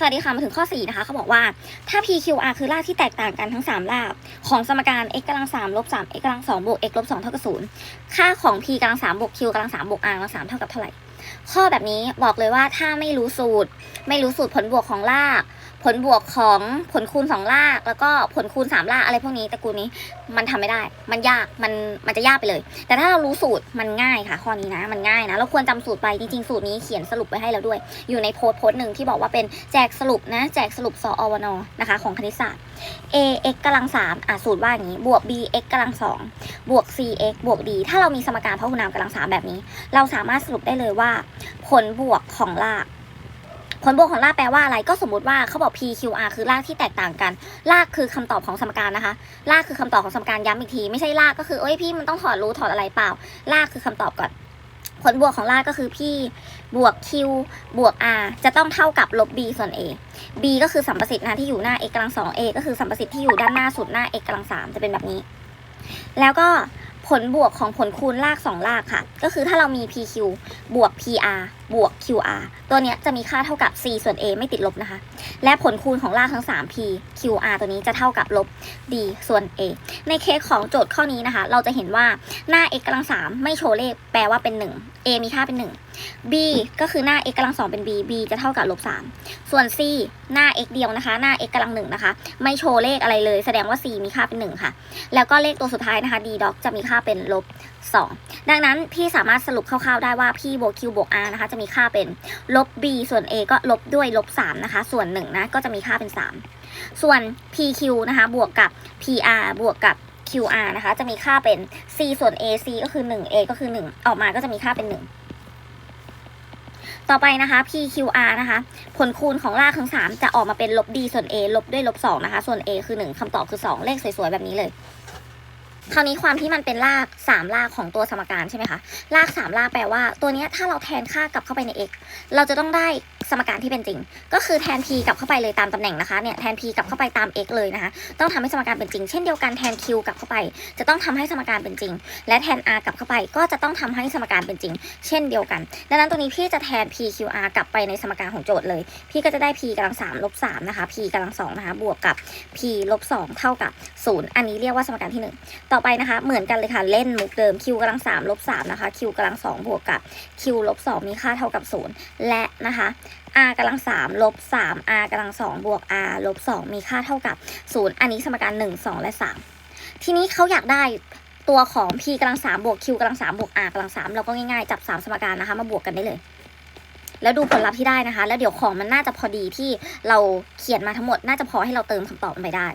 สวัสดีค่ะมาถึงข้อ 4 นะคะเขาบอกว่าถ้า PQR คือรากที่แตกต่างกันทั้ง 3 รากของสมการ x กำลัง3ลบ3 x กำลัง2บวก x ลบ2เท่ากับ0ค่าของ p กำลัง3บวก q กำลัง3บวก r กำลัง3เท่ากับเท่าไหร่ ข้อแบบนี้บอกเลยว่าถ้าไม่รู้สูตร ไม่รู้สูตรผลบวกของราก ผลบวกของผลคูณสองราก แล้วก็ผลคูณสามรากอะไรพวกนี้ตระกูลนี้มันทำไม่ได้ มันยากมันมันจะยากไปเลย แต่ถ้าเรารู้สูตรมันง่ายค่ะ ข้อนี้นะ มันง่ายนะเราควรจำสูตรไปจริงๆสูตรนี้เขียนสรุปไว้ให้แล้วด้วย อยู่ในโพสต์โพสต์หนึ่งที่บอกว่าเป็นแจกสรุปนะแจกสรุปสอวนนะคะ ของคณิตศาสตร์ a x กำลังสามอะสูตรว่าอย่างนี้บวก b x กำลังสองบวก c x บวก d ถ้าเรามีสมการพหุนามกำลังสามแบบนี้ เราสามารถสรุปได้เลยว่า ผลบวกของราก ผลบวกของรากแปลว่าอะไรก็สมมติว่าเขาบอก p q r คือรากที่แตกต่างกัน รากคือคำตอบของสมการนะคะ รากคือคำตอบของสมการย้ำอีกที ไม่ใช่รากก็คือเอ้ยพี่มันต้องถอดรู้ถอดอะไรเปล่า รากคือคำตอบก่อน ผลบวกของรากก็คือพี่บวก q บวก r จะต้องเท่ากับลบ b ส่วน a b ก็คือสัมประสิทธิ์นะที่อยู่หน้า x กำลังสอง a ก็คือสัมประสิทธิ์ที่อยู่ด้านหน้าสุดหน้า x กำลังสามจะเป็นแบบนี้ แล้วก็ ผลบวกของผลคูณลากสองลากค่ะ ก็คือถ้าเรามี pq บวก pr บวก qr ตัวนี้จะมีค่าเท่ากับ c ส่วน a ไม่ติดลบนะคะ และผลคูณของลากทั้ง 3p qr ตัวนี้จะเท่ากับลบ d ส่วน a ในเคสของโจทย์ข้อนี้นะคะ เราจะเห็นว่าหน้า x กำลัง3ไม่โชว์เลขแปลว่าเป็น 1 a มีค่าเป็น 1 b ก็คือหน้า x กำลัง2เป็น b b จะเท่ากับลบ3ส่วน c หน้า x เดียวนะคะ หน้า x กำลัง1นะคะ ไม่โชว์เลขอะไรเลย แสดงว่า c มีค่าเป็น1ค่ะ แล้วก็เลขตัวสุดท้ายนะคะ d dot จะมีค่าเป็นลบ2ดังนั้นพี่สามารถสรุปคร่าวๆได้ว่าพี่บวก q บวก r นะคะ จะมีค่าเป็นลบ b ส่วน a ก็ลบด้วยลบ3นะคะ ส่วน1นะก็จะมีค่าเป็น3ส่วน pq นะคะ บวกกับ pr บวกกับ qr นะคะ จะมีค่าเป็น c ส่วน a c ก็คือ 1 a ก็คือ 1 ออกมาก็จะมีค่าเป็น 1 ต่อไปนะคะ PQR นะคะ ผลคูณของรากทั้ง3จะออกมาเป็นลบ d ส่วน a ลบด้วยลบ2นะคะ ส่วน a คือ 1คำตอบคือ 2 เลขสวยๆ แบบนี้เลย คราวนี้ความที่มันเป็นราก 3 รากของตัวสมการใช่ไหมคะราก 3 รากแปลว่า ตัวนี้ถ้าเราแทนค่ากลับเข้าไปใน x เราจะต้องได้สมการที่เป็นจริง ก็คือแทน p กลับเข้าไปเลยตามตำแหน่งนะคะเนี่ยแทน p กลับเข้าไปตาม x เลยนะคะต้องทำให้สมการเป็นจริง เช่นเดียวกันแทน q กลับเข้าไป จะต้องทำให้สมการเป็นจริง และแทน r กลับเข้าไปก็จะต้องทำให้สมการเป็นจริง เช่นเดียวกัน ดังนั้นตรงนี้พี่จะแทน p q r กลับไปในสมการของโจทย์เลย พี่ก็จะได้ p กำลัง3ลบ3นะคะ p กำลัง2นะคะบวกกับ p ลบ2เท่ากับ0อันนี้เรียกว่าสมการที่1ต่อไปนะคะ เหมือนกันเลยค่ะ เล่นมุกเดิม q กำลัง3ลบ3นะคะ q กำลัง2บวกกับ q ลบ2มีค่าเท่ากับ0และนะคะ r กำลัง3ลบ3 r กำลัง2บวก r ลบ2มีค่าเท่ากับ0อันนี้สมการ1 2และ3ทีนี้เขาอยากได้ตัวของ p กำลัง3บวก q กำลัง3บวก r กำลัง3เราก็ง่ายๆ จับ3สมการนะคะ มาบวกกันได้เลยแล้วดูผลลัพธ์ที่ได้นะคะ แล้วเดี๋ยวของมันน่าจะพอดีที่เราเขียนมาทั้งหมด น่าจะพอให้เราเติมคำตอบไปได้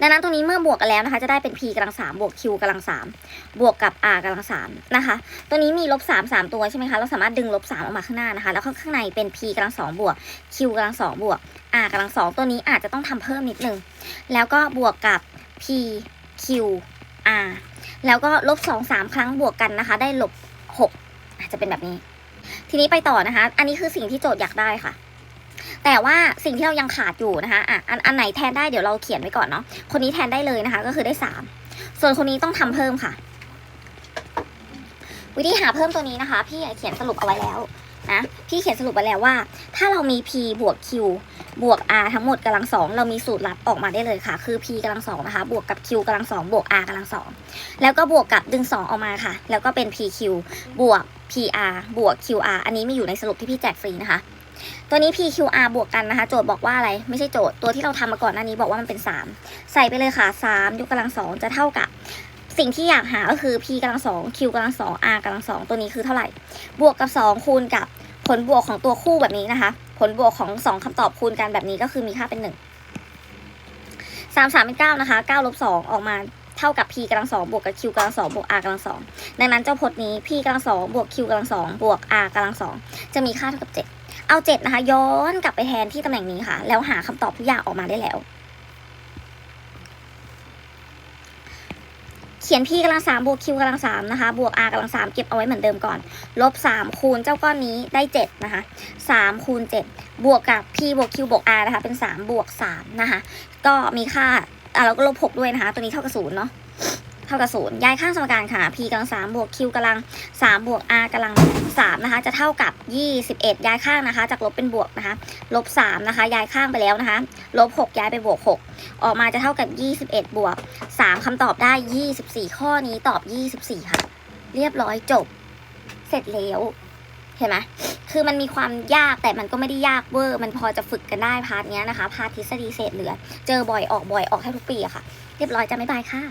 ดังนั้นตรงนี้เมื่อบวกกันแล้วนะคะ จะได้เป็น p กำลัง3บวก q กำลัง3บวกกับ r กำลัง3นะคะ ตัวนี้มีลบ3 3ตัวใช่ไหมคะ เราสามารถดึงลบ3ออกมาข้างหน้านะคะ แล้วข้างในเป็น p กำลัง2บวก q กำลัง2บวก r กำลัง2ตัวนี้อาจจะต้องทำเพิ่มนิดนึง แล้วก็บวกกับ p q r แล้วก็ลบ2 3ครั้งบวกกันนะคะ ได้ลบ6อาจจะเป็นแบบนี้ ทีนี้ไปต่อนะคะ อันนี้คือสิ่งที่โจทย์อยากได้ค่ะ แต่ว่าสิ่งที่เรายังขาดอยู่นะคะอะอันอันไหนแทนได้เดี๋ยวเราเขียนไว้ก่อนเนาะคนนี้แทนได้เลยนะคะ ก็คือได้สามส่วนคนนี้ต้องทำเพิ่มค่ะ วิธีหาเพิ่มตัวนี้นะคะ พี่เขียนสรุปเอาไว้แล้วนะพี่เขียนสรุปไว้แล้วว่า ถ้าเรามี p บวก q บวก r ทั้งหมดกำลังสองเรามีสูตรลับออกมาได้เลยค่ะ คือ p กำลังสองนะคะ บวกกับ q กำลังสองบวก r กำลังสองแล้วก็บวกกับดึงสองออกมาค่ะ แล้วก็เป็น pq บวก pr บวก qr อันนี้มีอยู่ในสรุปที่พี่แจกฟรีนะคะ ตัวนี้ PQR บวกกันนะคะ โจทย์บอกว่าอะไร ไม่ใช่โจทย์ ตัวที่เราทำมาก่อนหน้านี้บอกว่ามันเป็น 3 ใส่ไปเลยค่ะ 3 ยกกำลังสองจะเท่ากับ สิ่งที่อยากหาก็คือ P กำลังสอง Q กำลังสอง R กำลังสองตัวนี้คือเท่าไหร่ บวกกับ 2 คูณกับผลบวกของตัวคู่แบบนี้นะคะ ผลบวกของ 2คำตอบคูณกันแบบนี้ก็คือมีค่าเป็น 1 3 3เป็น9นะคะ9ลบ2ออกมาเท่ากับ p กำลังสองบวกกับ q กำลังสองบวก r กำลังสองดังนั้นเจ้าพจน์นี้ p กำลังสองบวก q กำลังสองบวก r กำลังสองจะมีค่าเท่ากับ 7 เอา7นะคะ ย้อนกลับไปแทนที่ตำแหน่งนี้ค่ะ แล้วหาคำตอบทุกอย่างออกมาได้แล้ว เขียน p กำลังสามบวก q กำลังสามนะคะ บวก r กำลังสามเก็บเอาไว้เหมือนเดิมก่อน ลบสามคูณเจ้าก้อนนี้ได้เจ็ดนะคะสามคูณเจ็ดบวกกับ p บวก q บวก r นะคะ เป็นสามบวกสามนะคะ ก็มีค่าอะเราก็ลบหกด้วยนะคะ ตัวนี้เท่ากับศูนย์เนาะ เท่ากับศูนย์ย้ายข้างสมการค่ะ p กำลังสามบวก q กำลังสามบวก r กำลังสามนะคะ จะเท่ากับยี่สิบเอ็ดย้ายข้างนะคะ จากลบเป็นบวกนะคะ ลบสามนะคะ ย้ายข้างไปแล้วนะคะ ลบหกย้ายไปบวกหกออกมาจะเท่ากับยี่สิบเอ็ดบวกสามคำตอบได้ยี่สิบี่ข้อนี้ตอบยี่สิบี่ค่ะ เรียบร้อยจบ เสร็จแล้วเห็นไหมคือมันมีความยากแต่มันก็ไม่ได้ยากเวอร์ มันพอจะฝึกกันได้พาร์ทเนี้ยนะคะ พาร์ททฤษฎีเศษเหลือ เจอบ่อยออกบ่อยออกแทบทุกปีอะค่ะ เรียบร้อยจะไม่บายค่ะ